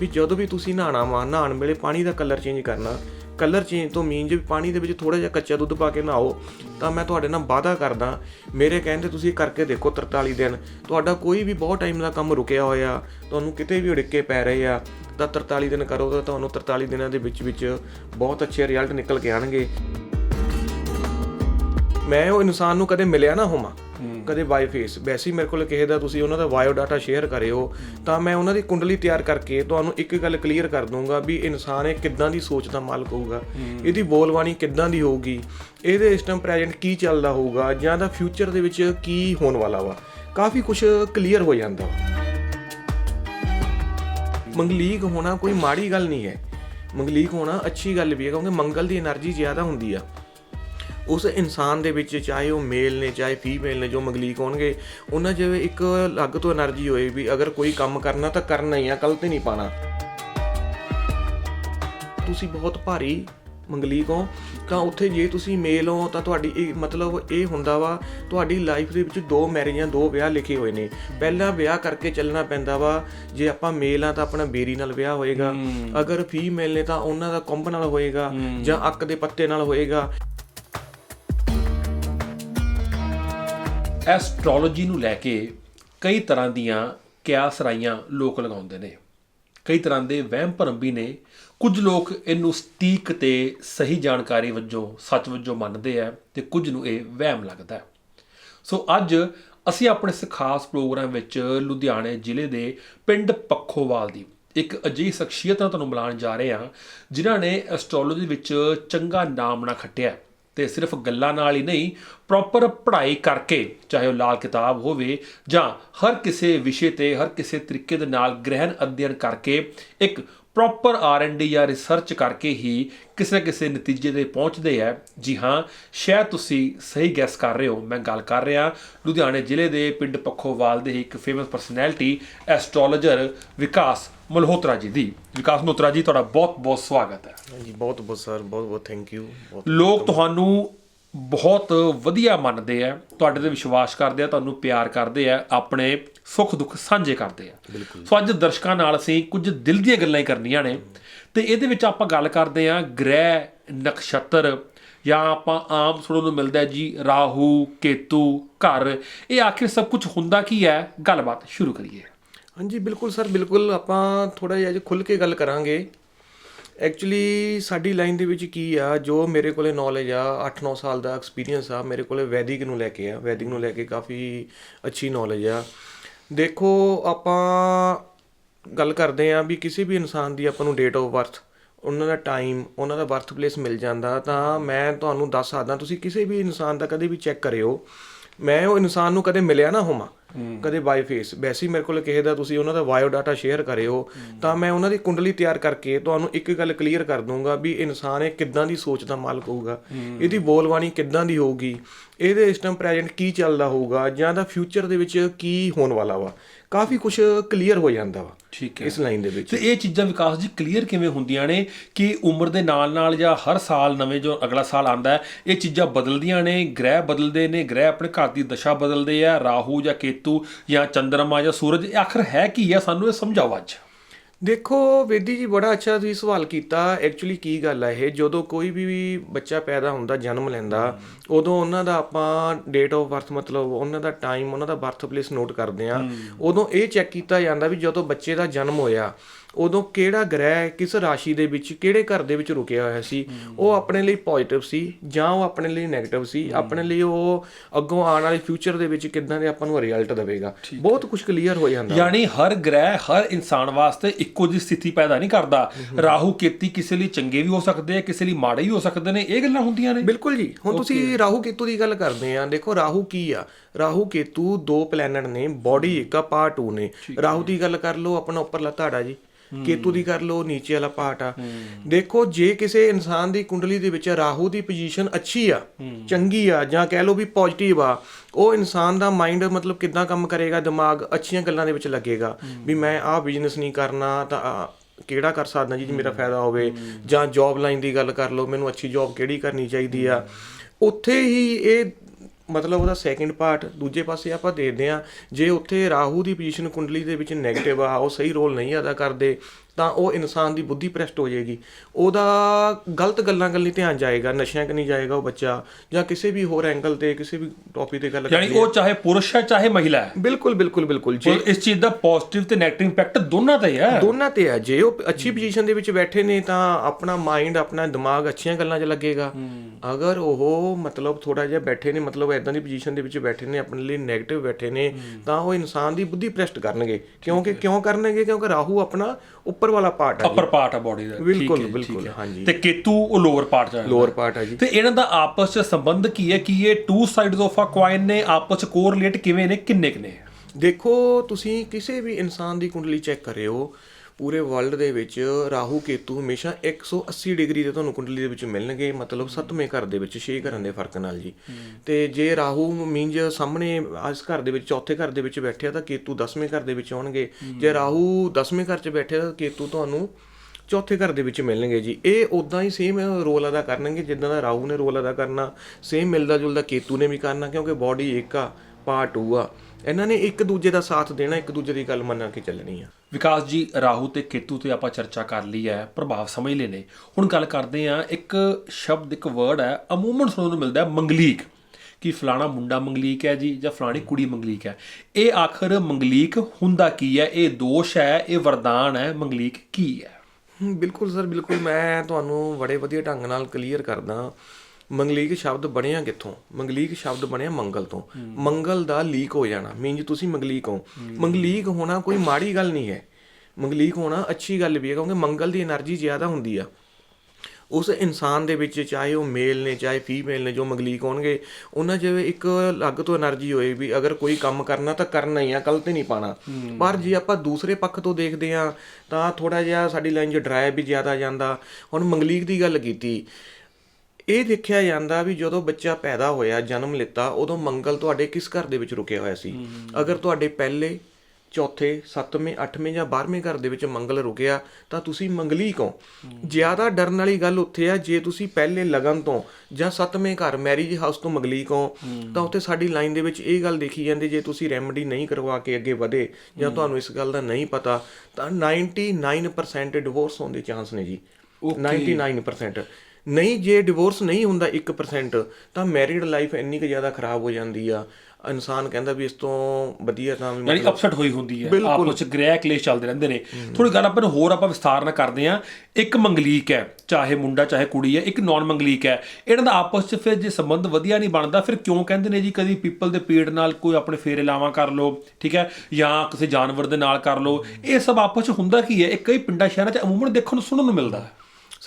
ਵੀ ਜਦੋਂ ਵੀ ਤੁਸੀਂ ਨਹਾਣਾ ਵਾ, ਨਹਾਉਣ ਵੇਲੇ ਪਾਣੀ ਦਾ ਕਲਰ ਚੇਂਜ ਕਰਨਾ। ਕਲਰ ਚੇਂਜ ਤੋਂ ਮੀਨ ਜੇ ਪਾਣੀ ਦੇ ਵਿੱਚ ਥੋੜਾ ਜਿਹਾ ਕੱਚਾ ਦੁੱਧ ਪਾ ਕੇ ਨਹਾਓ, ਤਾਂ ਮੈਂ ਤੁਹਾਡੇ ਨਾਲ ਵਾਅਦਾ ਕਰਦਾ, ਮੇਰੇ ਕਹਿੰਦੇ ਤੁਸੀਂ ਕਰਕੇ ਦੇਖੋ 43 ਦਿਨ। ਤੁਹਾਡਾ ਕੋਈ ਵੀ ਬਹੁਤ ਟਾਈਮ ਦਾ ਕੰਮ ਰੁਕਿਆ ਹੋਇਆ, ਤੁਹਾਨੂੰ ਕਿਤੇ ਵੀ ਉੜਿੱਕੇ ਪੈ ਰਹੇ ਆ, ਤਾਂ 43 ਦਿਨ ਕਰੋ ਤਾਂ ਤੁਹਾਨੂੰ 43 ਦਿਨਾਂ ਦੇ ਵਿੱਚ ਵਿੱਚ ਬਹੁਤ ਅੱਛੇ ਰਿਜ਼ਲਟ ਨਿਕਲ ਕੇ ਆਣਗੇ ਮੈਂ ਉਹ ਇਨਸਾਨ ਨੂੰ ਕਦੇ ਮਿਲਿਆ ਨਾ ਹੋਵਾਂ ਕਦੇ ਬਾਈ ਫੇਸ ਵੈਸੇ ਮੇਰੇ ਕੋਲ ਕਿਸੇ ਦਾ ਤੁਸੀਂ ਉਹਨਾਂ ਦਾ ਬਾਇਓ ਡਾਟਾ ਸ਼ੇਅਰ ਕਰਿਓ ਤਾਂ ਮੈਂ ਉਹਨਾਂ ਦੀ ਕੁੰਡਲੀ ਤਿਆਰ ਕਰਕੇ ਤੁਹਾਨੂੰ ਇੱਕ ਗੱਲ ਕਲੀਅਰ ਕਰ ਦੂੰਗਾ ਵੀ ਇਨਸਾਨ ਇਹ ਕਿੱਦਾਂ ਦੀ ਸੋਚ ਦਾ ਮਾਲਕ ਹੋਊਗਾ ਇਹਦੀ ਬੋਲਵਾਣੀ ਕਿੱਦਾਂ ਦੀ ਹੋਊਗੀ ਇਹਦੇ ਇਸ ਟਾਈਮ ਪ੍ਰੈਜ਼ੈਂਟ ਕੀ ਚੱਲਦਾ ਹੋਊਗਾ ਜਾਂ ਦਾ ਫਿਊਚਰ ਦੇ ਵਿੱਚ ਕੀ ਹੋਣ ਵਾਲਾ ਵਾ। ਕਾਫੀ ਕੁਝ ਕਲੀਅਰ ਹੋ ਜਾਂਦਾ ਮੰਗਲੀਕ ਹੋਣਾ ਕੋਈ ਮਾੜੀ ਗੱਲ ਨਹੀਂ ਹੈ। ਮੰਗਲੀਕ ਹੋਣਾ ਅੱਛੀ ਗੱਲ ਵੀ ਹੈ ਕਿਉਂਕਿ ਮੰਗਲ ਦੀ એનર્ਜੀ ਜ਼ਿਆਦਾ ਹੁੰਦੀ ਆ। ਉਸ ਇਨਸਾਨ ਦੇ ਵਿੱਚ ਚਾਹੇ ਉਹ ਮੇਲ ਨੇ ਚਾਹੇ ਫੀਮੇਲ ਨੇ ਜੋ ਮੰਗਲੀਕ ਹੋਣਗੇ ਉਹਨਾਂ ਜਿਵੇਂ ਇੱਕ ਅਲੱਗ ਤੋਂ એનર્ਜੀ ਹੋਏ ਵੀ ਅਗਰ ਕੋਈ ਕੰਮ ਕਰਨਾ ਤਾਂ ਕਰਨਾ ਹੀ ਆ ਕੱਲ ਤੇ ਨਹੀਂ ਪਾਣਾ। ਤੁਸੀਂ ਬਹੁਤ ਭਾਰੀ ਮੰਗਲੀਕ ਹੋ ਤਾਂ ਉੱਥੇ ਜੇ ਤੁਸੀਂ ਮੇਲ ਹੋ ਤਾਂ ਤੁਹਾਡੀ ਇਹ ਮਤਲਬ ਇਹ ਹੁੰਦਾ ਵਾ ਤੁਹਾਡੀ ਲਾਈਫ ਦੇ ਵਿੱਚ ਦੋ ਮੈਰਿਜਾਂ ਦੋ ਵਿਆਹ ਲਿਖੇ ਹੋਏ ਨੇ। ਪਹਿਲਾ ਵਿਆਹ ਕਰਕੇ ਚੱਲਣਾ ਪੈਂਦਾ ਵਾ ਜੇ ਆਪਾਂ ਮੇਲ ਆ ਤਾਂ ਆਪਣਾ ਬੇਰੀ ਨਾਲ ਵਿਆਹ ਹੋਏਗਾ। ਅਗਰ ਫੀਮੇਲ ਨੇ ਤਾਂ ਉਹਨਾਂ ਦਾ ਕੁੰਭ ਨਾਲ ਹੋਏਗਾ ਜਾਂ ਅੱਕ ਦੇ ਪੱਤੇ ਨਾਲ ਹੋਏਗਾ। ਐਸਟ੍ਰੋਲੋਜੀ ਨੂੰ ਲੈ ਕੇ ਕਈ ਤਰ੍ਹਾਂ ਦੀਆਂ ਕਿਆਸ ਰਾਈਆਂ ਲੋਕ ਲਗਾਉਂਦੇ ਨੇ। ਕਈ ਤਰ੍ਹਾਂ ਦੇ ਵਹਿਮ ਭਰਮ ਵੀ ਨੇ। ਕੁਝ ਲੋਕ ਇਹਨੂੰ ਸਟੀਕ ਤੇ ਸਹੀ ਜਾਣਕਾਰੀ ਵਜੋਂ, ਸੱਚ ਵਜੋਂ ਮੰਨਦੇ ਆ ਤੇ ਕੁਝ ਨੂੰ ਇਹ ਵਹਿਮ ਲੱਗਦਾ ਸੋ ਅੱਜ ਅਸੀਂ ਆਪਣੇ ਇਸ ਖਾਸ ਪ੍ਰੋਗਰਾਮ ਵਿੱਚ ਲੁਧਿਆਣੇ ਜ਼ਿਲ੍ਹੇ ਦੇ ਪਿੰਡ ਪੱਖੋਵਾਲ ਦੀ ਇੱਕ ਅਜਿਹੀ ਸ਼ਖਸੀਅਤ ਨਾਲ ਤੁਹਾਨੂੰ ਮਿਲਾਉਣ ਜਾ ਰਹੇ ਹਾਂ, ਜਿਨ੍ਹਾਂ ਨੇ ਐਸਟ੍ਰੋਲੋਜੀ ਵਿੱਚ ਚੰਗਾ ਨਾਮ ਨਾ ਖੱਟਿਆ। ਤੇ ਸਿਰਫ ਗੱਲਾਂ ਨਾਲ ਹੀ ਨਹੀਂ ਪ੍ਰੋਪਰ ਪੜ੍ਹਾਈ ਕਰਕੇ, ਚਾਹੇ ਉਹ ਲਾਲ ਕਿਤਾਬ ਹੋਵੇ ਜਾਂ ਹਰ ਕਿਸੇ ਵਿਸ਼ੇ ਤੇ, ਹਰ ਕਿਸੇ ਤਰੀਕੇ ਦੇ ਨਾਲ ਗ੍ਰਹਿਣ ਅਧਿਐਨ ਕਰਕੇ, ਇੱਕ ਪ੍ਰੋਪਰ ਆਰ&ਡੀ ਜਾਂ ਰਿਸਰਚ ਕਰਕੇ ਹੀ ਕਿਸੇ ਨਾ ਕਿਸੇ ਨਤੀਜੇ ਤੇ ਪਹੁੰਚਦੇ ਆ। ਜੀ ਹਾਂ ਸ਼ਾਇਦ ਤੁਸੀਂ ਸਹੀ ਗੈਸ ਕਰ ਰਹੇ ਹੋ ਮੈਂ ਗੱਲ ਕਰ ਰਿਹਾ। ਲੁਧਿਆਣੇ ਜ਼ਿਲ੍ਹੇ ਦੇ ਪਿੰਡ ਪੱਖੋਵਾਲ ਦੇ ਇੱਕ famous personality astrologer Vikas Malhotra ji ਦੀ। ਵਿਕਾਸ ਮਲਹੋਤਰਾ ਜੀ ਤੁਹਾਡਾ ਬਹੁਤ ਬਹੁਤ ਸਵਾਗਤ ਹੈ। ਹਾਂਜੀ ਬਹੁਤ ਬਹੁਤ ਸਰ ਬਹੁਤ ਬਹੁਤ ਥੈਂਕ ਯੂ ਲੋਕ ਤੁਹਾਨੂੰ ਬਹੁਤ ਵਧੀਆ ਮੰਨਦੇ ਆ ਤੁਹਾਡੇ ਤੇ ਵਿਸ਼ਵਾਸ ਕਰਦੇ ਆ ਤੁਹਾਨੂੰ ਪਿਆਰ ਕਰਦੇ ਆ ਆਪਣੇ ਸੁੱਖ ਦੁੱਖ ਸਾਂਝੇ ਕਰਦੇ ਆ। ਸੋ ਅੱਜ ਦਰਸ਼ਕਾਂ ਨਾਲ ਅਸੀਂ ਕੁਝ ਦਿਲ ਦੀਆਂ ਗੱਲਾਂ ਹੀ ਕਰਨੀਆਂ ਨੇ। ਤੇ ਇਹਦੇ ਵਿੱਚ ਆਪਾਂ ਗੱਲ ਕਰਦੇ ਆ ਗ੍ਰਹਿ ਨਕਸ਼ਤਰ ਜਾਂ ਆਪਾਂ ਆਮ ਸੁਣਨ ਨੂੰ ਮਿਲਦਾ ਜੀ ਰਾਹੂ ਕੇਤੂ ਘਰ। ਇਹ ਆਖਿਰ ਸਭ ਕੁਝ ਹੁੰਦਾ ਕੀ ਹੈ? ਗੱਲਬਾਤ ਸ਼ੁਰੂ ਕਰੀਏ। ਹਾਂਜੀ ਬਿਲਕੁਲ ਸਰ ਬਿਲਕੁਲ ਆਪਾਂ ਥੋੜਾ ਜਿਹਾ ਅੱਜ ਖੁੱਲ ਕੇ ਗੱਲ ਕਰਾਂਗੇ। ਐਕਚੁਅਲੀ ਸਾਡੀ ਲਾਈਨ ਦੇ ਵਿੱਚ ਕੀ ਆ, ਜੋ ਮੇਰੇ ਕੋਲੇ ਨੌਲੇਜ ਆ 8-9 ਸਾਲ ਦਾ ਐਕਸਪੀਰੀਅੰਸ ਆ, ਮੇਰੇ ਕੋਲੇ ਵੈਦਿਕ ਨੂੰ ਲੈ ਕੇ ਆ। ਵੈਦਿਕ ਨੂੰ ਲੈ ਕੇ ਕਾਫੀ ਅੱਛੀ ਨੌਲੇਜ ਆ। ਦੇਖੋ, ਆਪਾਂ ਗੱਲ ਕਰਦੇ ਆ ਵੀ ਕਿਸੇ ਵੀ ਇਨਸਾਨ ਦੀ ਆਪਾਂ ਨੂੰ ਡੇਟ ਆਫ ਬਰਥ ਉਹਨਾਂ ਦਾ ਟਾਈਮ ਉਹਨਾਂ ਦਾ ਬਰਥ ਪਲੇਸ ਮਿਲ ਜਾਂਦਾ, ਤਾਂ ਮੈਂ ਤੁਹਾਨੂੰ ਦੱਸ ਸਕਦਾ, ਤੁਸੀਂ ਕਿਸੇ ਵੀ ਇਨਸਾਨ ਦਾ ਕਦੇ ਵੀ ਚੈੱਕ ਕਰਿਓ। ਮੈਂ ਉਹ ਇਨਸਾਨ ਨੂੰ ਕਦੇ ਮਿਲਿਆ ਨਾ ਹੋਵਾਂ ਕਦੇ ਬਾਈ ਫੇਸ ਵੈਸੇ ਹੀ ਮੇਰੇ ਕੋਲ ਕਿਸੇ ਦਾ ਤੁਸੀਂ ਉਹਨਾਂ ਦਾ ਬਾਇਓ ਡਾਟਾ ਸ਼ੇਅਰ ਕਰਿਓ ਤਾਂ ਮੈਂ ਉਹਨਾਂ ਦੀ ਕੁੰਡਲੀ ਤਿਆਰ ਕਰਕੇ ਤੁਹਾਨੂੰ ਇੱਕ ਗੱਲ ਕਲੀਅਰ ਕਰ ਦੂੰਗਾ ਵੀ ਇਨਸਾਨ ਇਹ ਕਿੱਦਾਂ ਦੀ ਸੋਚ ਦਾ ਮਾਲਕ ਹੋਊਗਾ। ਇਹਦੀ ਬੋਲਬਾਣੀ ਕਿੱਦਾਂ ਦੀ ਹੋਊਗੀ ਇਹਦੇ ਇਸ ਟਾਈਮ ਪ੍ਰੈਜ਼ੈਂਟ ਕੀ ਚੱਲਦਾ ਹੋਊਗਾ ਜਾਂ ਦਾ ਫਿਊਚਰ ਦੇ ਵਿੱਚ ਕੀ ਹੋਣ ਵਾਲਾ ਵਾ। ਕਾਫੀ ਕੁਝ ਕਲੀਅਰ ਹੋ ਜਾਂਦਾ ਵਾ ਠੀਕ ਇਸ ਲਾਈਨ ਦੇ ਵਿੱਚ। ਤੇ ਇਹ ਚੀਜ਼ਾਂ ਵਿਕਾਸ ਜੀ ਕਲੀਅਰ ਕਿਵੇਂ ਹੁੰਦੀਆਂ ਨੇ ਕਿ ਉਮਰ ਦੇ ਨਾਲ ਨਾਲ ਜਾਂ ਹਰ ਸਾਲ ਨਵੇਂ ਜੋ ਅਗਲਾ ਸਾਲ ਆਂਦਾ ਹੈ ਇਹ ਚੀਜ਼ਾਂ ਬਦਲਦੀਆਂ ਨੇ ਗ੍ਰਹਿ ਬਦਲਦੇ ਨੇ ਗ੍ਰਹਿ ਆਪਣੇ ਘਰ ਦੀ ਦਸ਼ਾ ਬਦਲਦੇ ਆ ਰਾਹੂ ਜਾਂ ਕੇਤੂ ਜਾਂ ਚੰਦਰਮਾ ਜਾਂ ਸੂਰਜ ਇਹ ਆਖਰ ਹੈ ਕੀ ਹੈ ਸਾਨੂੰ ਇਹ ਸਮਝਾਓ ਅੱਜ। ਦੇਖੋ ਵੇਦੀ ਜੀ ਬੜਾ ਅੱਛਾ ਤੁਸੀਂ ਸਵਾਲ ਕੀਤਾ। ਐਕਚੁਅਲੀ ਕੀ ਗੱਲ ਹੈ ਇਹ? ਜਦੋਂ ਕੋਈ ਵੀ ਬੱਚਾ ਪੈਦਾ ਹੁੰਦਾ ਜਨਮ ਲੈਂਦਾ ਉਦੋਂ ਉਹਨਾਂ ਦਾ ਆਪਾਂ ਡੇਟ ਆਫ ਬਰਥ ਮਤਲਬ ਉਹਨਾਂ ਦਾ ਟਾਈਮ ਉਹਨਾਂ ਦਾ ਬਰਥ ਪਲੇਸ ਨੋਟ ਕਰਦੇ ਆ। ਉਦੋਂ ਇਹ ਚੈੱਕ ਕੀਤਾ ਜਾਂਦਾ ਵੀ ਜਦੋਂ ਬੱਚੇ ਦਾ ਜਨਮ ਹੋਇਆ ਉਦੋਂ ਕਿਹੜਾ ਗ੍ਰਹਿ ਕਿਸ ਰਾਸ਼ੀ ਦੇ ਵਿੱਚ ਕਿਹੜੇ ਘਰ ਦੇ ਵਿੱਚ ਰੁਕਿਆ ਹੋਇਆ ਸੀ ਉਹ ਆਪਣੇ ਲਈ ਪੋਜ਼ਿਟਿਵ ਸੀ ਜਾਂ ਉਹ ਆਪਣੇ ਲਈ 네ਗੇਟਿਵ ਸੀ ਆਪਣੇ ਲਈ ਉਹ ਅੱਗੋਂ ਆਉਣ ਵਾਲੇ ਫਿਊਚਰ ਦੇ ਵਿੱਚ ਕਿੱਦਾਂ ਦੇ ਆਪਾਂ ਨੂੰ ਰਿਜ਼ਲਟ ਦੇਵੇਗਾ? ਬਹੁਤ ਕੁਝ ਕਲੀਅਰ ਹੋ ਜਾਂਦਾ। ਯਾਨੀ ਹਰ ਗ੍ਰਹਿ ਹਰ ਇਨਸਾਨ ਵਾਸਤੇ ਇੱਕੋ ਜਿਹੀ ਸਥਿਤੀ ਪੈਦਾ ਨਹੀਂ ਕਰਦਾ। ਰਾਹੂ ਕੇਤੀ ਕਿਸੇ ਲਈ ਚੰਗੇ ਵੀ ਹੋ ਸਕਦੇ ਆ ਕਿਸੇ ਲਈ ਮਾੜੇ ਵੀ ਹੋ ਸਕਦੇ ਨੇ ਇਹ ਗੱਲਾਂ ਹੁੰਦੀਆਂ ਨੇ। ਬਿਲਕੁਲ ਜੀ। ਹੁਣ ਤੁਸੀਂ ਰਾਹੂ ਕੇਤੂ ਦੀ ਗੱਲ ਕਰਦੇ ਆ ਦੇਖੋ ਰਾਹੂ ਕੀ ਆ? ਰਾਹੂ ਕੇਤੂ ਦੋ ਪਲੈਨਟ ਨੇ ਬਾਡੀ ਇੱਕ ਆ ਪਾਰਟ 2 ਨੇ। ਰਾਹੂ ਦੀ ਗੱਲ ਕਰ ਲਓ ਆਪਣਾ ਉੱਪਰਲਾ ਧਾੜਾ ਜੀ। ਕੇਤੂ ਦੀ ਕਰ ਲਓ ਨੀਚੇ ਵਾਲਾ ਪਾਰਟ ਆ। ਦੇਖੋ ਜੇ ਕਿਸੇ ਇਨਸਾਨ ਦੀ ਕੁੰਡਲੀ ਦੇ ਵਿੱਚ ਰਾਹੂ ਦੀ ਪੋਜੀਸ਼ਨ ਅੱਛੀ ਆ ਚੰਗੀ ਆ ਜਾਂ ਕਹਿ ਲਓ ਵੀ ਪੋਜ਼ਿਟਿਵ ਆ ਉਹ ਇਨਸਾਨ ਦਾ ਮਾਈਂਡ ਮਤਲਬ ਕਿੱਦਾਂ ਕੰਮ ਕਰੇਗਾ ਦਿਮਾਗ ਅੱਛੀਆਂ ਗੱਲਾਂ ਦੇ ਵਿੱਚ ਲੱਗੇਗਾ। ਵੀ ਮੈਂ ਆਹ ਬਿਜ਼ਨਸ ਨਹੀਂ ਕਰਨਾ ਤਾਂ ਕਿਹੜਾ ਕਰ ਸਕਦਾ ਜੀ ਜੇ ਮੇਰਾ ਫਾਇਦਾ ਹੋਵੇ? ਜਾਂ ਜੌਬ ਲਾਈਨ ਦੀ ਗੱਲ ਕਰ ਲਓ ਮੈਨੂੰ ਅੱਛੀ ਜੌਬ ਕਿਹੜੀ ਕਰਨੀ ਚਾਹੀਦੀ ਆ? ਉੱਥੇ ਹੀ ਇਹ ਮਤਲਬ ਉਹਦਾ ਸੈਕਿੰਡ ਪਾਰਟ ਦੂਜੇ ਪਾਸੇ ਆਪਾਂ ਦੇਖਦੇ ਆ ਜੇ ਉੱਥੇ ਰਾਹੂ ਦੀ ਪੋਜੀਸ਼ਨ ਕੁੰਡਲੀ ਦੇ ਵਿੱਚ 네ਗੇਟਿਵ ਆ, ਉਹ ਸਹੀ ਰੋਲ ਨਹੀਂ ਅਦਾ ਕਰਦੇ ਤਾਂ ਉਹ ਇਨਸਾਨ ਦੀ ਬੁੱਧੀ ਭ੍ਰਿਸ਼ਟ ਹੋ ਜਾਏਗੀ। ਉਹਦਾ ਗਲਤ ਗੱਲਾਂ ਗੱਲੀ ਧਿਆਨ ਜਾਏਗਾ ਨਸ਼ਿਆਂ ਕਨੀ ਜਾਏਗਾ ਉਹ ਬੱਚਾ ਜਾਂ ਕਿਸੇ ਵੀ ਹੋਰ ਐਂਗਲ ਤੇ ਕਿਸੇ ਵੀ ਟੌਪਿਕ ਤੇ ਗੱਲ ਯਾਨੀ ਉਹ ਚਾਹੇ ਪੁਰਸ਼ ਹੈ ਚਾਹੇ ਮਹਿਲਾ ਹੈ। ਬਿਲਕੁਲ ਬਿਲਕੁਲ ਬਿਲਕੁਲ। ਜੇ ਇਸ ਚੀਜ਼ ਦਾ ਪੋਜ਼ਿਟਿਵ ਤੇ 네ਗੇਟਿਵ ਇੰਪੈਕਟ ਦੋਨਾਂ ਤੇ ਹੈ। ਦੋਨਾਂ ਤੇ ਹੈ। ਜੇ ਉਹ ਅੱਛੀ ਪੋਜੀਸ਼ਨ ਦੇ ਵਿੱਚ ਬੈਠੇ ਨੇ ਤਾਂ ਆਪਣਾ ਮਾਈਂਡ ਆਪਣਾ ਦਿਮਾਗ ਅੱਛੀਆਂ ਗੱਲਾਂ 'ਚ ਲੱਗੇਗਾ। ਅਗਰ ਉਹ ਮਤਲਬ ਥੋੜਾ ਜਿਹਾ ਬੈਠੇ ਨੇ ਮਤਲਬ ਐਦਾਂ ਦੀ ਪੋਜੀਸ਼ਨ ਦੇ ਵਿੱਚ ਬੈਠੇ ਨੇ ਆਪਣੇ ਲਈ 네ਗੇਟਿਵ ਬੈਠੇ ਨੇ ਤਾਂ ਉਹ ਇਨਸਾਨ ਦੀ ਬੁੱਧੀ ਭ੍ਰਿਸ਼ਟ ਕਰਨਗੇ। ਕਿਉਂਕਿ ਕਿਉਂ ਕਰਨਗੇ? ਕਿਉਂਕਿ ਰਾਹੂ ਆਪਣਾ ਉੱਪਰ ਵਾਲਾ ਪਾਰਟ ਹੈ ਅਪਰ ਪਾਰਟ ਹੈ ਬਾਡੀ ਦਾ। ਬਿਲਕੁਲ ਬਿਲਕੁਲ। ਹਾਂਜੀ। ਤੇ ਕੇਤੂ ਉਹ ਲੋਅਰ ਪਾਰਟ ਚ ਲੋਅਰ ਪਾਰਟ ਹੈ ਜੀ। ਤੇ ਇਹਨਾਂ ਦਾ ਆਪਸ ਚ ਸੰਬੰਧ ਕੀ ਹੈ ਕਿ ਇਹ two sides of a coin ਨੇ ਆਪਸ ਚ ਕੋਰਿਲੇਟ ਕਿਵੇਂ ਨੇ ਕਿੰਨੇ ਕਿੰਨੇ ਦੇਖੋ ਤੁਸੀਂ ਕਿਸੇ ਵੀ ਇਨਸਾਨ ਦੀ ਕੁੰਡਲੀ ਚੈੱਕ ਕਰਿਓ ਪੂਰੇ ਵਰਲਡ ਦੇ ਵਿੱਚ ਰਾਹੂ ਕੇਤੂ ਹਮੇਸ਼ਾ 180 ਡਿਗਰੀ ਦੇ ਤੁਹਾਨੂੰ ਕੁੰਡਲੀ ਦੇ ਵਿੱਚ ਮਿਲਣਗੇ ਮਤਲਬ ਸੱਤਵੇਂ ਘਰ ਦੇ ਵਿੱਚ 6 ਘਰਾਂ ਦੇ ਫ਼ਰਕ ਨਾਲ ਜੀ। ਤੇ ਜੇ ਰਾਹੂ ਮੀਨਜ ਸਾਹਮਣੇ ਇਸ ਘਰ ਦੇ ਵਿੱਚ ਚੌਥੇ ਘਰ ਦੇ ਵਿੱਚ ਬੈਠਿਆ ਤਾਂ ਕੇਤੂ 10ਵੇਂ ਘਰ ਦੇ ਵਿੱਚ ਆਉਣਗੇ। ਜੇ ਰਾਹੂ 10ਵੇਂ ਘਰ 'ਚ ਬੈਠਿਆ ਤਾਂ ਕੇਤੂ ਤੁਹਾਨੂੰ ਚੌਥੇ ਘਰ ਦੇ ਵਿੱਚ ਮਿਲਣਗੇ ਜੀ। ਇਹ ਉਦਾਂ ਹੀ ਸੇਮ ਰੋਲ ਅਦਾ ਕਰਨਗੇ ਜਿੱਦਾਂ ਦਾ ਰਾਹੂ ਨੇ ਰੋਲ ਅਦਾ ਕਰਨਾ ਸੇਮ ਮਿਲਦਾ ਜੁਲਦਾ ਕੇਤੂ ਨੇ ਵੀ ਕਰਨਾ ਕਿਉਂਕਿ ਬਾਡੀ ਇੱਕ ਆ ਪਾਰਟ 2 ਆ। ਇਹਨਾਂ ਨੇ ਇੱਕ ਦੂਜੇ ਦਾ ਸਾਥ ਦੇਣਾ ਇੱਕ ਦੂਜੇ ਦੀ ਗੱਲ ਮੰਨ ਕੇ ਚੱਲਣੀ ਆ। ਵਿਕਾਸ ਜੀ, ਰਾਹੂ ਤੇ ਕੇਤੂ ਤੇ ਆਪਾਂ ਚਰਚਾ ਕਰ ਲਈ ਹੈ, ਪ੍ਰਭਾਵ ਸਮਝ ਲਏ ਨੇ। ਹੁਣ ਗੱਲ ਕਰਦੇ ਆ ਇੱਕ ਸ਼ਬਦ, ਇੱਕ ਵਰਡ ਹੈ, ਅਮੂਮਨ ਸੁਣਨ ਨੂੰ ਮਿਲਦਾ ਹੈ, ਮੰਗਲੀਕ। ਕਿ ਫਲਾਣਾ ਮੁੰਡਾ ਮੰਗਲੀਕ ਹੈ ਜੀ ਜਾਂ ਫਲਾਣੀ ਕੁੜੀ ਮੰਗਲੀਕ ਹੈ? ਇਹ ਆਖਰ ਮੰਗਲੀਕ ਹੁੰਦਾ ਕੀ ਹੈ? ਇਹ ਦੋਸ਼ ਹੈ, ਇਹ ਵਰਦਾਨ ਹੈ, ਮੰਗਲੀਕ ਕੀ ਹੈ? ਬਿਲਕੁਲ ਸਰ, ਬਿਲਕੁਲ ਮੈਂ ਤੁਹਾਨੂੰ ਬੜੇ ਵਧੀਆ ਢੰਗ ਨਾਲ ਕਲੀਅਰ ਕਰਦਾ। ਮੰਗਲੀਕ ਸ਼ਬਦ ਬਣਿਆ ਕਿੱਥੋਂ? ਮੰਗਲੀਕ ਸ਼ਬਦ ਬਣਿਆ ਮੰਗਲ ਤੋਂ। ਮੰਗਲ ਦਾ ਲੀਕ ਹੋ ਜਾਣਾ। ਮੀਨਜ ਤੁਸੀਂ ਮੰਗਲੀਕ ਹੋ। ਮੰਗਲੀਕ ਹੋਣਾ ਕੋਈ ਮਾੜੀ ਗੱਲ ਨਹੀਂ ਹੈ। ਮੰਗਲੀਕ ਹੋਣਾ ਅੱਛੀ ਗੱਲ ਵੀ ਹੈ ਕਿਉਂਕਿ ਮੰਗਲ ਦੀ એનર્ਜੀ ਜ਼ਿਆਦਾ ਹੁੰਦੀ ਆ। ਉਸ ਇਨਸਾਨ ਦੇ ਵਿੱਚ ਚਾਹੇ ਉਹ ਮੇਲ ਨੇ ਚਾਹੇ ਫੀਮੇਲ ਨੇ ਜੋ ਮੰਗਲੀਕ ਹੋਣਗੇ ਉਹਨਾਂ 'ਚ ਇੱਕ ਅਲੱਗ ਤੋਂ એનર્ਜੀ ਹੋਏ ਵੀ ਅਗਰ ਕੋਈ ਕੰਮ ਕਰਨਾ ਤਾਂ ਕਰਨਾ ਹੀ ਆ ਕੱਲ ਤੇ ਨਹੀਂ ਪਾਣਾ ਪਰ ਜੇ ਆਪਾਂ ਦੂਸਰੇ ਪੱਖ ਤੋਂ ਦੇਖਦੇ ਆ ਤਾਂ ਥੋੜਾ ਜਿਹਾ ਸਾਡੀ ਲਾਈਨ 'ਚ ਡਰਾਇਆ ਵੀ ਜ਼ਿਆਦਾ ਜਾਂਦਾ। ਹੁਣ ਮੰਗਲੀਕ ਦੀ ਗੱਲ ਕੀਤੀ। ਇਹ ਦੇਖਿਆ ਜਾਂਦਾ ਵੀ ਜਦੋਂ ਬੱਚਾ ਪੈਦਾ ਹੋਇਆ ਜਨਮ ਲਿੱਤਾ ਉਦੋਂ ਮੰਗਲ ਤੁਹਾਡੇ ਕਿਸ ਘਰ ਦੇ ਵਿੱਚ ਰੁਕਿਆ ਹੋਇਆ ਸੀ? ਅਗਰ ਤੁਹਾਡੇ ਪਹਿਲੇ ਚੌਥੇ ਸੱਤਵੇਂ ਅੱਠਵੇਂ ਜਾਂ 12ਵੇਂ ਘਰ ਦੇ ਵਿੱਚ ਮੰਗਲ ਰੁਕਿਆ ਤਾਂ ਤੁਸੀਂ ਮੰਗਲੀਕ ਹੋ ਜ਼ਿਆਦਾ ਡਰਨ ਵਾਲੀ ਗੱਲ ਉੱਥੇ ਆ ਜੇ ਤੁਸੀਂ ਪਹਿਲੇ ਲਗਨ ਤੋਂ ਜਾਂ ਸੱਤਵੇਂ ਘਰ ਮੈਰਿਜ ਹਾਊਸ ਤੋਂ ਮੰਗਲੀਕ ਹੋ ਤਾਂ ਉੱਥੇ ਸਾਡੀ ਲਾਈਨ ਦੇ ਵਿੱਚ ਇਹ ਗੱਲ ਦੇਖੀ ਜਾਂਦੀ ਜੇ ਤੁਸੀਂ ਰੈਮਡੀ ਨਹੀਂ ਕਰਵਾ ਕੇ ਅੱਗੇ ਵਧੇ ਜਾਂ ਤੁਹਾਨੂੰ ਇਸ ਗੱਲ ਦਾ ਨਹੀਂ ਪਤਾ ਤਾਂ 99% ਡਿਵੋਰਸ ਹੋਣ ਦੇ ਚਾਂਸ ਨੇ ਜੀ। 99% ਨਹੀਂ ਜੇ ਡਿਵੋਰਸ ਨਹੀਂ ਹੁੰਦਾ 1% ਤਾਂ ਮੈਰਿਡ ਲਾਈਫ ਇੰਨੀ ਕੁ ਜ਼ਿਆਦਾ ਖਰਾਬ ਹੋ ਜਾਂਦੀ ਆ। ਇਨਸਾਨ ਕਹਿੰਦਾ ਵੀ ਇਸ ਤੋਂ ਵਧੀਆ ਤਾਂ ਵੀ ਯਾਨੀ ਅਪਸੈਟ ਹੋਈ ਹੁੰਦੀ ਹੈ ਆਪਸ ਚ ਗ੍ਰਹਿ ਕਲੇਸ਼ ਚੱਲਦੇ ਰਹਿੰਦੇ ਨੇ। ਥੋੜੀ ਗੱਲ ਆਪਾਂ ਨੂੰ ਹੋਰ ਆਪਾਂ ਵਿਸਥਾਰ ਨਾਲ ਕਰਦੇ ਆ ਇੱਕ ਮੰਗਲੀਕ ਹੈ ਚਾਹੇ ਮੁੰਡਾ ਚਾਹੇ ਕੁੜੀ ਹੈ ਇੱਕ ਨਾਨ ਮੰਗਲੀਕ ਹੈ। ਇਹਨਾਂ ਦਾ ਆਪਸ ਚ ਫਿਰ ਜੇ ਸੰਬੰਧ ਵਧੀਆ ਨਹੀਂ ਬਣਦਾ ਫਿਰ ਕਿਉਂ ਕਹਿੰਦੇ ਨੇ ਜੀ ਕਦੀ ਪੀਪਲ ਦੇ ਪੇੜ ਨਾਲ ਕੋਈ ਆਪਣੇ ਫੇਰੇ ਲਾਵਾਂ ਕਰ ਲਓ ਠੀਕ ਹੈ? ਜਾਂ ਕਿਸੇ ਜਾਨਵਰ ਦੇ ਨਾਲ ਕਰ ਲਓ। ਇਹ ਸਭ ਆਪਸ ਚ ਹੁੰਦਾ ਕੀ ਹੈ? ਇਹ ਕਈ ਪਿੰਡਾਂ ਸ਼ਹਿਰਾਂ ਚ ਅਮੂਮਨ ਦੇਖਣ ਨੂੰ ਸੁਣਨ ਨੂੰ ਮਿਲਦਾ ਹੈ।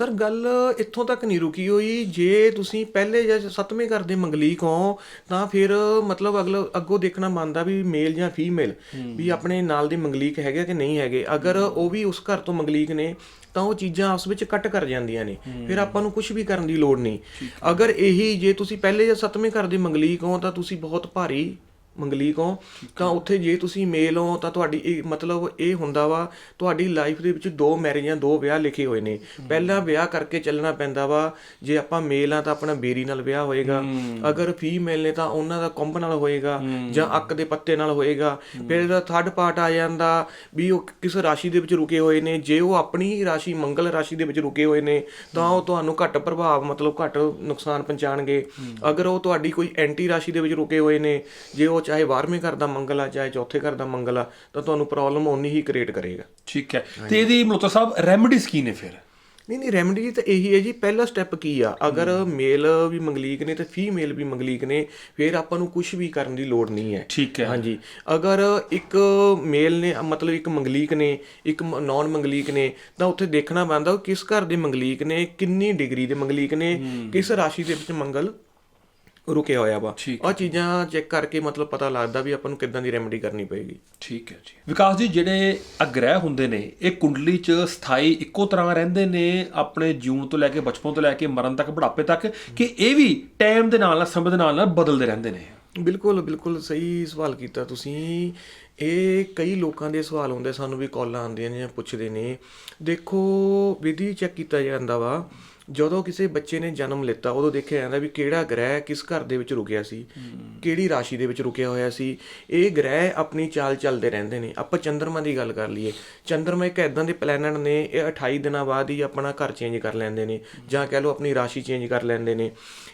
ਸਰ ਗੱਲ ਇੱਥੋਂ ਤੱਕ ਨਹੀਂ ਰੁਕੀ ਹੋਈ। ਜੇ ਤੁਸੀਂ ਪਹਿਲੇ ਜਾਂ ਸੱਤਵੇਂ ਘਰ ਦੇ ਮੰਗਲੀਕ ਹੋ ਤਾਂ ਫਿਰ ਮਤਲਬ ਅਗਲਾ ਅੱਗੋਂ ਦੇਖਣਾ ਮੰਨਦਾ ਵੀ ਮੇਲ ਜਾਂ ਫੀਮੇਲ ਵੀ ਆਪਣੇ ਨਾਲ ਦੇ ਮੰਗਲੀਕ ਹੈਗੇ ਕਿ ਨਹੀਂ ਹੈਗੇ। ਅਗਰ ਉਹ ਵੀ ਉਸ ਘਰ ਤੋਂ ਮੰਗਲੀਕ ਨੇ ਤਾਂ ਉਹ ਚੀਜ਼ਾਂ ਆਪਸ ਵਿੱਚ ਕੱਟ ਕਰ ਜਾਂਦੀਆਂ ਨੇ। ਫਿਰ ਆਪਾਂ ਨੂੰ ਕੁਝ ਵੀ ਕਰਨ ਦੀ ਲੋੜ ਨਹੀਂ। ਅਗਰ ਇਹੀ ਜੇ ਤੁਸੀਂ ਪਹਿਲੇ ਜਾਂ ਸੱਤਵੇਂ ਘਰ ਦੇ ਮੰਗਲੀਕ ਹੋ ਤਾਂ ਤੁਸੀਂ ਬਹੁਤ ਭਾਰੀ ਮੰਗਲੀਕ ਹੋ ਤਾਂ ਉੱਥੇ ਜੇ ਤੁਸੀਂ ਮੇਲ ਹੋ ਤਾਂ ਤੁਹਾਡੀ ਇਹ ਮਤਲਬ ਇਹ ਹੁੰਦਾ ਵਾ ਤੁਹਾਡੀ ਲਾਈਫ ਦੇ ਵਿੱਚ ਦੋ ਮੈਰਿਜਾਂ ਦੋ ਵਿਆਹ ਲਿਖੇ ਹੋਏ ਨੇ। ਪਹਿਲਾ ਵਿਆਹ ਕਰਕੇ ਚੱਲਣਾ ਪੈਂਦਾ ਵਾ ਜੇ ਆਪਾਂ ਮੇਲ ਆ ਤਾਂ ਆਪਣਾ ਬੇਰੀ ਨਾਲ ਵਿਆਹ ਹੋਏਗਾ। ਅਗਰ ਫੀਮੇਲ ਨੇ ਤਾਂ ਉਹਨਾਂ ਦਾ ਕੁੰਭ ਨਾਲ ਹੋਏਗਾ ਜਾਂ ਅੱਕ ਦੇ ਪੱਤੇ ਨਾਲ ਹੋਏਗਾ। ਫਿਰ ਇਹਦਾ ਥਰਡ ਪਾਰਟ ਆ ਜਾਂਦਾ ਵੀ ਉਹ ਕਿਸ ਰਾਸ਼ੀ ਦੇ ਵਿੱਚ ਰੁਕੇ ਹੋਏ ਨੇ। ਜੇ ਉਹ ਆਪਣੀ ਹੀ ਰਾਸ਼ੀ ਮੰਗਲ ਰਾਸ਼ੀ ਦੇ ਵਿੱਚ ਰੁਕੇ ਹੋਏ ਨੇ ਤਾਂ ਉਹ ਤੁਹਾਨੂੰ ਘੱਟ ਪ੍ਰਭਾਵ ਮਤਲਬ ਘੱਟ ਨੁਕਸਾਨ ਪਹੁੰਚਾਣਗੇ। ਅਗਰ ਉਹ ਤੁਹਾਡੀ ਕੋਈ ਐਂਟੀ ਰਾਸ਼ੀ ਦੇ ਵਿੱਚ ਰੁਕੇ ਹੋਏ ਨੇ ਜੇ ਉਹ ਚਾਹੇ 12ਵੇਂ ਘਰ ਦਾ ਮੰਗਲ ਆ ਚਾਹੇ ਚੌਥੇ ਘਰ ਦਾ ਮੰਗਲ ਆ ਤਾਂ ਤੁਹਾਨੂੰ ਪ੍ਰੋਬਲਮ ਓਨੀ ਹੀ ਕ੍ਰੀਏਟ ਕਰੇਗਾ। ਠੀਕ ਹੈ। ਤੇ ਇਹਦੀ ਮਲੋਤਾ ਸਾਹਿਬ ਰੈਮਡੀਜ਼ ਕੀ ਨੇ ਫਿਰ? ਨਹੀਂ ਨਹੀਂ ਰੈਮਡੀ ਤਾਂ ਇਹੀ ਹੈ ਜੀ ਪਹਿਲਾ ਸਟੈਪ ਕੀ ਆ? ਅਗਰ ਮੇਲ ਵੀ ਮੰਗਲੀਕ ਨੇ ਤੇ ਫੀਮੇਲ ਵੀ ਮੰਗਲੀਕ ਨੇ ਫਿਰ ਆਪਾਂ ਨੂੰ ਕੁਝ ਵੀ ਕਰਨ ਦੀ ਲੋੜ ਨਹੀਂ ਹੈ। ਠੀਕ ਹੈ। ਹਾਂਜੀ। ਅਗਰ ਇੱਕ ਮੇਲ ਨੇ ਮਤਲਬ ਇੱਕ ਮੰਗਲੀਕ ਨੇ ਇੱਕ ਨਾਨ ਮੰਗਲੀਕ ਨੇ ਤਾਂ ਉੱਥੇ ਦੇਖਣਾ ਪੈਂਦਾ ਉਹ ਕਿਸ ਘਰ ਦੇ ਮੰਗਲੀਕ ਨੇ ਕਿੰਨੀ ਡਿਗਰੀ ਦੇ ਮੰਗਲੀਕ ਨੇ ਕਿਸ ਰਾਸ਼ੀ ਦੇ ਵਿੱਚ ਮੰਗਲ ਰੁਕਿਆ ਹੋਇਆ ਵਾ। ਉਹ ਚੀਜ਼ਾਂ ਚੈੱਕ ਕਰਕੇ ਮਤਲਬ ਪਤਾ ਲੱਗਦਾ ਵੀ ਆਪਾਂ ਨੂੰ ਕਿੱਦਾਂ ਦੀ ਰੈਮਡੀ ਕਰਨੀ ਪਏਗੀ। ਠੀਕ ਹੈ ਜੀ। ਵਿਕਾਸ ਜੀ ਜਿਹੜੇ ਅਗ੍ਰਹਿ ਹੁੰਦੇ ਨੇ ਇਹ ਕੁੰਡਲੀ 'ਚ ਸਥਾਈ ਇੱਕੋ ਤਰ੍ਹਾਂ ਰਹਿੰਦੇ ਨੇ ਆਪਣੇ ਜੂਨ ਤੋਂ ਲੈ ਕੇ ਬਚਪਨ ਤੋਂ ਲੈ ਕੇ ਮਰਨ ਤੱਕ ਬੁਢਾਪੇ ਤੱਕ ਕਿ ਇਹ ਵੀ ਟਾਈਮ ਦੇ ਨਾਲ ਨਾਲ ਸਮੇਂ ਦੇ ਨਾਲ ਨਾਲ ਬਦਲਦੇ ਰਹਿੰਦੇ ਨੇ? ਬਿਲਕੁਲ ਬਿਲਕੁਲ ਸਹੀ ਸਵਾਲ ਕੀਤਾ ਤੁਸੀਂ। ਇਹ ਕਈ ਲੋਕਾਂ ਦੇ ਸਵਾਲ ਹੁੰਦੇ ਸਾਨੂੰ ਵੀ ਕਾਲਾਂ ਆਉਂਦੀਆਂ ਨੇ ਜਾਂ ਪੁੱਛਦੇ ਨੇ। ਦੇਖੋ ਵਿਧੀ ਚੈੱਕ ਕੀਤਾ ਜਾਂਦਾ ਵਾ। ਜਦੋਂ ਕਿਸੇ ਬੱਚੇ ਨੇ ਜਨਮ ਲਿੱਤਾ, ਉਦੋਂ ਦੇਖਿਆ ਜਾਂਦਾ ਵੀ ਕਿਹੜਾ ਗ੍ਰਹਿ ਕਿਸ ਘਰ ਦੇ ਵਿੱਚ ਰੁਕਿਆ ਸੀ, ਕਿਹੜੀ ਰਾਸ਼ੀ ਦੇ ਵਿੱਚ ਰੁਕਿਆ ਹੋਇਆ ਸੀ। ਇਹ ਗ੍ਰਹਿ ਆਪਣੀ ਚਾਲ ਚੱਲਦੇ ਰਹਿੰਦੇ ਨੇ। ਆਪਾਂ ਚੰਦਰਮਾ ਦੀ ਗੱਲ ਕਰ ਲਈਏ। ਚੰਦਰਮਾ ਇੱਕ ਐਦਾਂ ਦੇ ਪਲੈਨਟ ਨੇ, ਇਹ 28 ਦਿਨਾਂ ਬਾਅਦ ਹੀ ਆਪਣਾ ਘਰ ਚੇਂਜ ਕਰ ਲੈਂਦੇ ਨੇ, ਜਾਂ ਕਹਿ ਲਓ ਆਪਣੀ ਰਾਸ਼ੀ ਚੇਂਜ ਕਰ ਲੈਂਦੇ ਨੇ।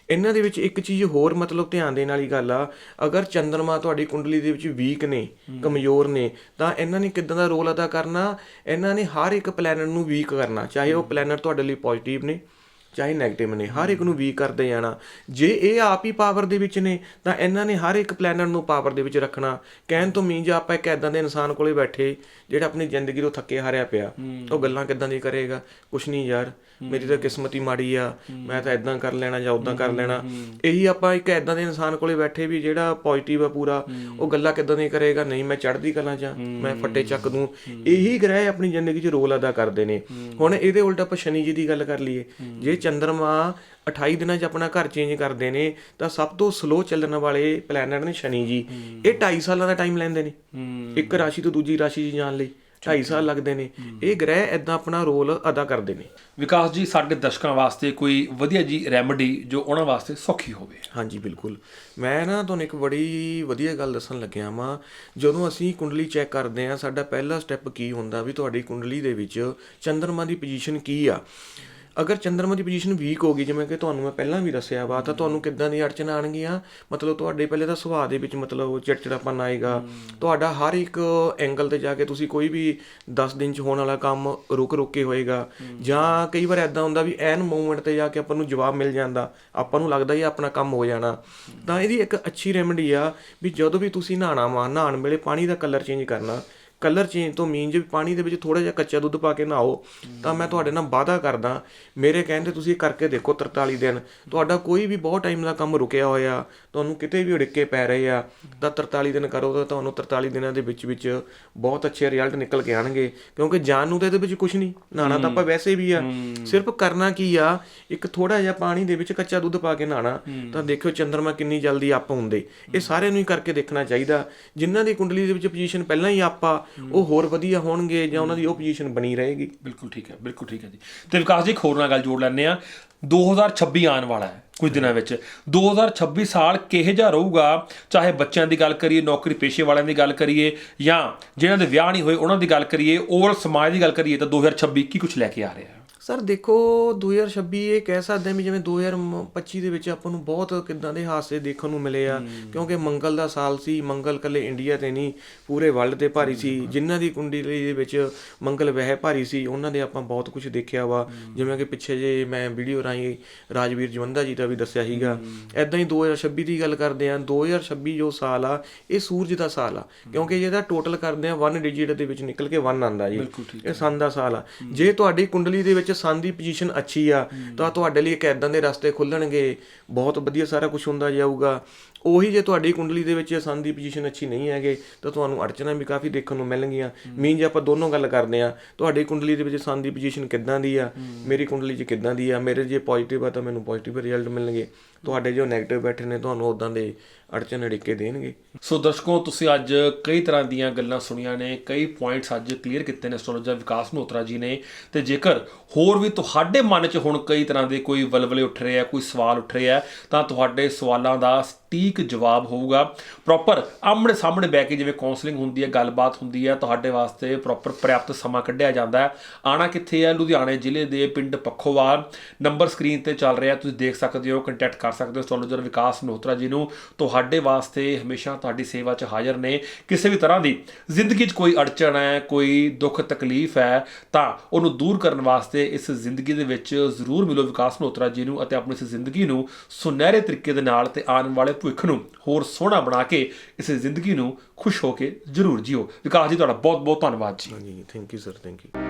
ਇਹਨਾਂ ਦੇ ਵਿੱਚ ਇੱਕ ਚੀਜ਼ ਹੋਰ ਮਤਲਬ ਧਿਆਨ ਦੇਣ ਵਾਲੀ ਗੱਲ ਆ, ਅਗਰ ਚੰਦਰਮਾ ਤੁਹਾਡੀ ਕੁੰਡਲੀ ਦੇ ਵਿੱਚ ਵੀਕ ਨੇ, ਕਮਜ਼ੋਰ ਨੇ, ਤਾਂ ਇਹਨਾਂ ਨੇ ਕਿਦਾਂ ਦਾ ਰੋਲ ਅਦਾ ਕਰਨਾ? ਇਹਨਾਂ ਨੇ ਹਰ ਇੱਕ ਪਲੈਨਟ ਨੂੰ ਵੀਕ ਕਰਨਾ, ਚਾਹੇ ਉਹ ਪਲੈਨਟ ਤੁਹਾਡੇ ਲਈ ਪੋਜ਼ਿਟਿਵ ਨੇ ਚਾਹੇ 네ਗੇਟਿਵ ਨੇ ਹਰ ਇੱਕ ਨੂੰ ਵੀਕ ਕਰਦੇ ਜਾਣਾ। ਜੇ ਇਹ ਆਪ ਹੀ ਪਾਵਰ ਦੇ ਵਿੱਚ ਨੇ ਤਾਂ ਇਹਨਾਂ ਨੇ ਹਰ ਇੱਕ ਪਲੈਨਟ ਨੂੰ ਪਾਵਰ ਦੇ ਵਿੱਚ ਰੱਖਣਾ। ਕਹਿਣ ਤੋਂ ਮੀਨ ਜੇ ਆਪਾਂ ਇੱਕ ਐਦਾਂ ਦੇ ਇਨਸਾਨ ਕੋਲੇ ਬੈਠੇ ਜਿਹੜਾ ਆਪਣੀ ਜ਼ਿੰਦਗੀ ਤੋਂ ਥੱਕੇ ਹਾਰਿਆ ਪਿਆ ਉਹ ਗੱਲਾਂ ਕਿਦਾਂ ਦੀ ਕਰੇਗਾ? ਕੁਛ ਨਹੀਂ ਯਾਰ। ਮੇਰੀ ਤਾਂ ਕਿਸਮਤ ਹੀ ਮਾੜੀ ਆ ਮੈਂ ਤਾਂ ਐਦਾਂ ਕਰ ਲੈਣਾ ਜਾਂ ਉਦਾਂ ਕਰ ਲੈਣਾ। ਇਹੀ ਆਪਾਂ ਇੱਕ ਐਦਾਂ ਦੇ ਇਨਸਾਨ ਕੋਲੇ ਬੈਠੇ ਵੀ ਜਿਹੜਾ ਪੋਜ਼ਿਟਿਵ ਆ ਪੂਰਾ ਉਹ ਗੱਲਾਂ ਕਿਦਾਂ ਦੀ ਕਰੇਗਾ? ਨਹੀਂ ਮੈਂ ਚੜ੍ਹਦੀ ਕਲਾਂ ਚ ਆਂ, ਮੈਂ ਫੱਟੇ ਚੱਕ ਦੂੰ। ਇਹੀ ਗ੍ਰਹਿ ਆਪਣੀ ਜ਼ਿੰਦਗੀ 'ਚ ਰੋਲ ਅਦਾ ਕਰਦੇ ਨੇ। ਹੁਣ ਇਹਦੇ ਉਲਟ ਆਪਾਂ ਸ਼ਨੀ ਜੀ ਦੀ ਗੱਲ ਕਰ ਲਈਏ। ਜੇ ਚੰ드ਰਮਾ 28 ਦਿਨਾਂ 'ਚ ਆਪਣਾ ਘਰ ਚੇਂਜ ਕਰਦੇ ਨੇ ਤਾਂ ਸਭ ਤੋਂ ਸਲੋ ਚੱਲਣ ਵਾਲੇ ਪਲੈਨਟ ਨੇ ਸ਼ਨੀ ਜੀ। ਇਹ 2.5 ਸਾਲਾਂ ਦਾ ਟਾਈਮ ਲੈਂਦੇ ਨੇ। ਇੱਕ ਰਾਸ਼ੀ ਤੋਂ ਦੂਜੀ ਰਾਸ਼ੀ 'ਚ ਜਾਣ ਲਈ। 2.5 ਸਾਲ ਲੱਗਦੇ ਨੇ। ਇਹ ਗ੍ਰਹਿ ਐਦਾਂ ਆਪਣਾ ਰੋਲ ਅਦਾ ਕਰਦੇ ਨੇ। ਵਿਕਾਸ ਜੀ ਸਾਡੇ ਦਰਸ਼ਕਾਂ ਵਾਸਤੇ ਕੋਈ ਵਧੀਆ ਜੀ ਰੈਮੇਡੀ ਜੋ ਉਹਨਾਂ ਵਾਸਤੇ ਸੌਖੀ ਹੋਵੇ? ਹਾਂਜੀ ਬਿਲਕੁਲ। ਮੈਂ ਨਾ ਤੁਹਾਨੂੰ ਇੱਕ ਬੜੀ ਵਧੀਆ ਗੱਲ ਦੱਸਣ ਲੱਗਿਆ ਵਾਂ। ਜਦੋਂ ਅਸੀਂ ਕੁੰਡਲੀ ਚੈੱਕ ਕਰਦੇ ਆ ਸਾਡਾ ਪਹਿਲਾ ਸਟੈਪ ਕੀ ਹੁੰਦਾ ਵੀ ਤੁਹਾਡੀ ਕੁੰਡਲੀ ਦੇ ਵਿੱਚ ਚੰ드ਰਮਾ ਦੀ ਪੋਜੀਸ਼ਨ ਕੀ ਆ? ਅਗਰ ਚੰ드ਰਮਾ ਦੀ ਪੋਜੀਸ਼ਨ ਵੀਕ ਹੋ ਗਈ ਜਿਵੇਂ ਕਿ ਤੁਹਾਨੂੰ ਮੈਂ ਪਹਿਲਾਂ ਵੀ ਦੱਸਿਆ ਵਾ ਤਾਂ ਤੁਹਾਨੂੰ ਕਿੱਦਾਂ ਦੀ ਅੜਚਨ ਆਣਗੀਆਂ ਮਤਲਬ ਤੁਹਾਡੇ ਪਹਿਲੇ ਤਾਂ ਸੁਭਾਅ ਦੇ ਵਿੱਚ ਮਤਲਬ ਚਿੜਚਿੜਾਪਨ ਆਏਗਾ। ਤੁਹਾਡਾ ਹਰ ਇੱਕ ਐਂਗਲ ਤੇ ਜਾ ਕੇ ਤੁਸੀਂ ਕੋਈ ਵੀ 10 ਦਿਨ ਚ ਹੋਣ ਵਾਲਾ ਕੰਮ ਰੁਕ ਰੁਕ ਕੇ ਹੋਏਗਾ। ਜਾਂ ਕਈ ਵਾਰ ਐਦਾਂ ਹੁੰਦਾ ਵੀ ਐਨ ਮੂਵਮੈਂਟ ਤੇ ਜਾ ਕੇ ਆਪਾਂ ਨੂੰ ਜਵਾਬ ਮਿਲ ਜਾਂਦਾ। ਆਪਾਂ ਨੂੰ ਲੱਗਦਾ ਹੀ ਆਪਣਾ ਕੰਮ ਹੋ ਜਾਣਾ। ਤਾਂ ਇਹਦੀ ਇੱਕ ਅੱਛੀ ਰੈਮੇਡੀ ਆ ਵੀ ਜਦੋਂ ਵੀ ਤੁਸੀਂ ਨਹਾਣਾ ਵਾ ਨਹਾਉਣ ਵੇਲੇ ਪਾਣੀ ਦਾ ਕਲਰ ਚੇਂਜ ਕਰਨਾ। ਕਲਰ ਚੇਂਜ ਤੋਂ ਮੀਨ ਜੇ ਪਾਣੀ ਦੇ ਵਿੱਚ ਥੋੜਾ ਜਿਹਾ ਕੱਚਾ ਦੁੱਧ ਪਾ ਕੇ ਨਹਾਓ ਤਾਂ ਮੈਂ ਤੁਹਾਡੇ ਨਾਲ ਵਾਅਦਾ ਕਰਦਾ ਮੇਰੇ ਕਹਿੰਦੇ ਤੁਸੀਂ ਇਹ ਕਰਕੇ ਦੇਖੋ 43 ਦਿਨ। ਤੁਹਾਡਾ ਕੋਈ ਵੀ ਬਹੁਤ ਟਾਈਮ ਦਾ ਕੰਮ ਰੁਕਿਆ ਹੋਇਆ ਤੁਹਾਨੂੰ ਕਿਤੇ ਵੀ ਉੜਿੱਕੇ ਪੈ ਰਹੇ ਆ ਤਾਂ 43 ਦਿਨ ਕਰੋ ਤਾਂ ਤੁਹਾਨੂੰ 43 ਦਿਨਾਂ ਦੇ ਵਿੱਚ ਵਿੱਚ ਬਹੁਤ ਅੱਛੇ ਰਿਜ਼ਲਟ ਨਿਕਲ ਕੇ ਆਣਗੇ ਕਿਉਂਕਿ ਜਾਨ ਨੂੰ ਤਾਂ ਇਹਦੇ ਵਿੱਚ ਕੁਝ ਨਹੀਂ ਨਹਾਣਾ ਤਾਂ ਆਪਾਂ ਵੈਸੇ ਵੀ ਆ। ਸਿਰਫ ਕਰਨਾ ਕੀ ਆ ਇੱਕ ਥੋੜਾ ਜਿਹਾ ਪਾਣੀ ਦੇ ਵਿੱਚ ਕੱਚਾ ਦੁੱਧ ਪਾ ਕੇ ਨਹਾਣਾ ਤਾਂ ਦੇਖਿਓ ਚੰ드ਰਮਾ ਕਿੰਨੀ ਜਲਦੀ ਅਪ ਹੁੰਦੇ। ਇਹ ਸਾਰਿਆਂ ਨੂੰ ਹੀ ਕਰਕੇ ਦੇਖਣਾ ਚਾਹੀਦਾ। ਜਿਨ੍ਹਾਂ ਦੀ ਕੁੰਡਲੀ ਦੇ ਵਿੱਚ ਪੋਜੀਸ਼ਨ ਪਹਿਲਾਂ ਹੀ ਅਪ ਆ ਉਹ ਹੋਰ ਵਧੀਆ ਹੋਣਗੇ ਜਾਂ ਉਹਨਾਂ ਦੀ ਉਹ ਪੋਜੀਸ਼ਨ ਬਣੀ ਰਹੇਗੀ। ਬਿਲਕੁਲ ਠੀਕ ਹੈ, ਬਿਲਕੁਲ ਠੀਕ ਹੈ ਜੀ। ਤੇ ਵਿਕਾਸ ਜੀ, ਇੱਕ ਹੋਰ ਨਾਲ ਗੱਲ ਜੋੜ ਲੈਂਦੇ ਆ 2026 ਆਉਣ ਵਾਲਾ ਹੈ ਕੁਝ ਦਿਨਾਂ ਵਿੱਚ। 2026 ਸਾਲ ਕਿਹੋ ਜਿਹਾ ਰਹੂਗਾ? ਚਾਹੇ ਬੱਚਿਆਂ ਦੀ ਗੱਲ ਕਰੀਏ, ਨੌਕਰੀ ਪੇਸ਼ੇ ਵਾਲਿਆਂ ਦੀ ਗੱਲ ਕਰੀਏ, ਜਾਂ ਜਿਹਨਾਂ ਦੇ ਵਿਆਹ ਨਹੀਂ ਹੋਏ, ਉਹਨਾਂ ਦੀ ਗੱਲ ਕਰੀਏ ਓਵਰ ਸਮਾਜ ਦੀ ਗੱਲ ਕਰੀਏ, ਤਾਂ 2026 ਕੀ ਕੁਝ ਲੈ ਕੇ ਆ ਰਿਹਾ ਹੈ? ਸਰ ਦੇਖੋ 2026 ਇਹ ਕਹਿ ਸਕਦੇ ਹਾਂ ਵੀ ਜਿਵੇਂ 2025 ਦੇ ਵਿੱਚ ਆਪਾਂ ਨੂੰ ਬਹੁਤ ਕਿੱਦਾਂ ਦੇ ਹਾਦਸੇ ਦੇਖਣ ਨੂੰ ਮਿਲੇ ਆ। ਕਿਉਂਕਿ ਮੰਗਲ ਦਾ ਸਾਲ ਸੀ ਮੰਗਲ ਕੱਲੇ ਇੰਡੀਆ ਤੇ ਨਹੀਂ ਪੂਰੇ ਵਰਲਡ ਤੇ ਭਾਰੀ ਸੀ। ਜਿਨ੍ਹਾਂ ਦੀ ਕੁੰਡਲੀ ਦੇ ਵਿੱਚ ਮੰਗਲ ਵਹਿ ਭਾਰੀ ਸੀ ਉਹਨਾਂ ਦੇ ਆਪਾਂ ਬਹੁਤ ਕੁਝ ਦੇਖਿਆ ਵਾ। ਜਿਵੇਂ ਕਿ ਪਿੱਛੇ ਜੇ ਮੈਂ ਵੀਡੀਓ ਰਾਹੀਂ ਰਾਜਵੀਰ ਜਵੰਦਾ ਜੀ ਦਾ ਵੀ ਦੱਸਿਆ ਸੀਗਾ। ਐਦਾਂ ਹੀ 2026 ਦੀ ਗੱਲ ਕਰਦੇ ਆ 2026 ਜੋ ਸਾਲ ਆ ਇਹ ਸੂਰਜ ਦਾ ਸਾਲ ਆ। ਕਿਉਂਕਿ ਜਿਹਦਾ ਟੋਟਲ ਕਰਦੇ ਆ 1 ਡਿਜਿਟ ਦੇ ਵਿੱਚ ਨਿਕਲ ਕੇ 1 ਆਂਦਾ ਜੀ। ਇਹ ਸੰਨ ਦਾ ਸਾਲ ਆ। ਜੇ ਤੁਹਾਡੀ ਕੁੰਡਲੀ ਦੇ ਵਿੱਚ ਸੰਨ ਦੀ ਪੋਜੀਸ਼ਨ ਅੱਛੀ ਆ ਤਾਂ ਤੁਹਾਡੇ ਲਈ ਇੱਕ ਐਦਾਂ ਦੇ ਰਸਤੇ ਖੁੱਲਣਗੇ ਬਹੁਤ ਵਧੀਆ ਸਾਰਾ ਕੁਝ ਹੁੰਦਾ ਜਾਊਗਾ। ਉਹੀ ਜੇ ਤੁਹਾਡੀ ਕੁੰਡਲੀ ਦੇ ਵਿੱਚ ਸੰਨ ਦੀ ਪੋਜੀਸ਼ਨ ਅੱਛੀ ਨਹੀਂ ਹੈਗੇ ਤਾਂ ਤੁਹਾਨੂੰ ਅੜਚਨਾਂ ਵੀ ਕਾਫੀ ਦੇਖਣ ਨੂੰ ਮਿਲਣਗੀਆਂ। ਮੀਨ ਜੇ ਆਪਾਂ ਦੋਨੋਂ ਗੱਲ ਕਰਦੇ ਆ ਤੁਹਾਡੀ ਕੁੰਡਲੀ ਦੇ ਵਿੱਚ ਸੰਨ ਦੀ ਪੋਜੀਸ਼ਨ ਕਿੱਦਾਂ ਦੀ ਆ? ਮੇਰੀ ਕੁੰਡਲੀ 'ਚ ਕਿੱਦਾਂ ਦੀ ਆ? ਮੇਰੇ ਜੇ ਪੋਜ਼ਿਟਿਵ ਆ ਤਾਂ ਮੈਨੂੰ ਪੋਜ਼ਿਟਿਵ ਰਿਜ਼ਲਟ ਮਿਲਣਗੇ। ਤੁਹਾਡੇ ਜੋ 네ਗੇਟਿਵ ਬੈਠੇ ਨੇ ਤੁਹਾਨੂੰ ਉਦਾਂ ਦੇ ਅੜਚਨ ਅੜਿੱਕੇ ਦੇਣਗੇ। ਸੋ ਦਰਸ਼ਕੋ ਤੁਸੀਂ ਅੱਜ ਕਈ ਤਰ੍ਹਾਂ ਦੀਆਂ ਗੱਲਾਂ ਸੁਣੀਆਂ ਨੇ ਕਈ ਪੁਆਇੰਟਸ ਅੱਜ ਕਲੀਅਰ ਕੀਤੇ ਨੇ ਐਸਟ੍ਰੋਲੋਜਰ ਵਿਕਾਸ ਮੋਤਰਾ ਜੀ ਨੇ। ਤੇ ਜੇਕਰ ਹੋਰ ਵੀ ਤੁਹਾਡੇ ਮਨ 'ਚ ਹੁਣ ਕਈ ਤਰ੍ਹਾਂ ਦੇ ਕੋਈ ਵਲਵਲੇ ਉੱਠ ਰਹੇ ਆ ਕੋਈ ਸਵਾਲ ਉੱਠ ਰਹੇ ਆ ਤਾਂ ਤੁਹਾਡੇ ਸਵਾਲਾਂ ਦਾ ਸਟੀਕ ਜਵਾਬ ਹੋਊਗਾ। ਪ੍ਰੋਪਰ ਆਮਣੇ ਸਾਹਮਣੇ ਬੈ ਕੇ ਜਿਵੇਂ ਕਾਉਂਸਲਿੰਗ ਹੁੰਦੀ ਹੈ, ਗੱਲਬਾਤ ਹੁੰਦੀ ਹੈ, ਤੁਹਾਡੇ ਵਾਸਤੇ ਪ੍ਰੋਪਰ ਪ੍ਰਾਪਤ ਸਮਾਂ ਕੱਢਿਆ ਜਾਂਦਾ ਹੈ। ਆਣਾ ਕਿੱਥੇ ਹੈ? ਲੁਧਿਆਣੇ ਜ਼ਿਲ੍ਹੇ ਦੇ ਪਿੰਡ ਪੱਖੋਵਾਲ। ਨੰਬਰ ਸਕਰੀਨ ਤੇ ਚੱਲ ਰਿਹਾ, ਤੁਸੀਂ ਦੇਖ ਸਕਦੇ ਹੋ ਕੰਟੈਕਟ ਕਰ ਸਕਦੇ ਹੋ ਐਸਟ੍ਰੋਲੋਜਰ ਵਿਕਾਸ ਮੋਹਤਰਾ ਜੀ ਨੂੰ। ਤੁਹਾਡੇ ਵਾਸਤੇ ਹਮੇਸ਼ਾ ਤੁਹਾਡੀ ਸੇਵਾ 'ਚ ਹਾਜ਼ਰ ਨੇ। ਕਿਸੇ ਵੀ ਤਰ੍ਹਾਂ ਦੀ ਜ਼ਿੰਦਗੀ 'ਚ ਕੋਈ ਅੜਚਣ ਹੈ, ਕੋਈ ਦੁੱਖ ਤਕਲੀਫ ਹੈ, ਤਾਂ ਉਹਨੂੰ ਦੂਰ ਕਰਨ ਵਾਸਤੇ ਇਸ ਜ਼ਿੰਦਗੀ ਦੇ ਵਿੱਚ ਜ਼ਰੂਰ ਮਿਲੋ ਵਿਕਾਸ ਮੋਹਤਰਾ ਜੀ ਨੂੰ ਅਤੇ ਆਪਣੀ ਇਸ ਜ਼ਿੰਦਗੀ ਨੂੰ ਸੁਨਹਿਰੇ ਤਰੀਕੇ ਦੇ ਨਾਲ ਤੇ ਆਉਣ ਵਾਲੇ ਭਵਿੱਖ ਭਵਿੱਖ ਨੂੰ ਹੋਰ ਸੋਹਣਾ ਬਣਾ ਕੇ ਇਸ ਜ਼ਿੰਦਗੀ ਨੂੰ ਖੁਸ਼ ਹੋ ਕੇ ਜ਼ਰੂਰ ਜੀਓ। ਵਿਕਾਸ ਜੀ, ਤੁਹਾਡਾ ਬਹੁਤ ਬਹੁਤ ਧੰਨਵਾਦ ਜੀ। ਹਾਂਜੀ thank you sir thank you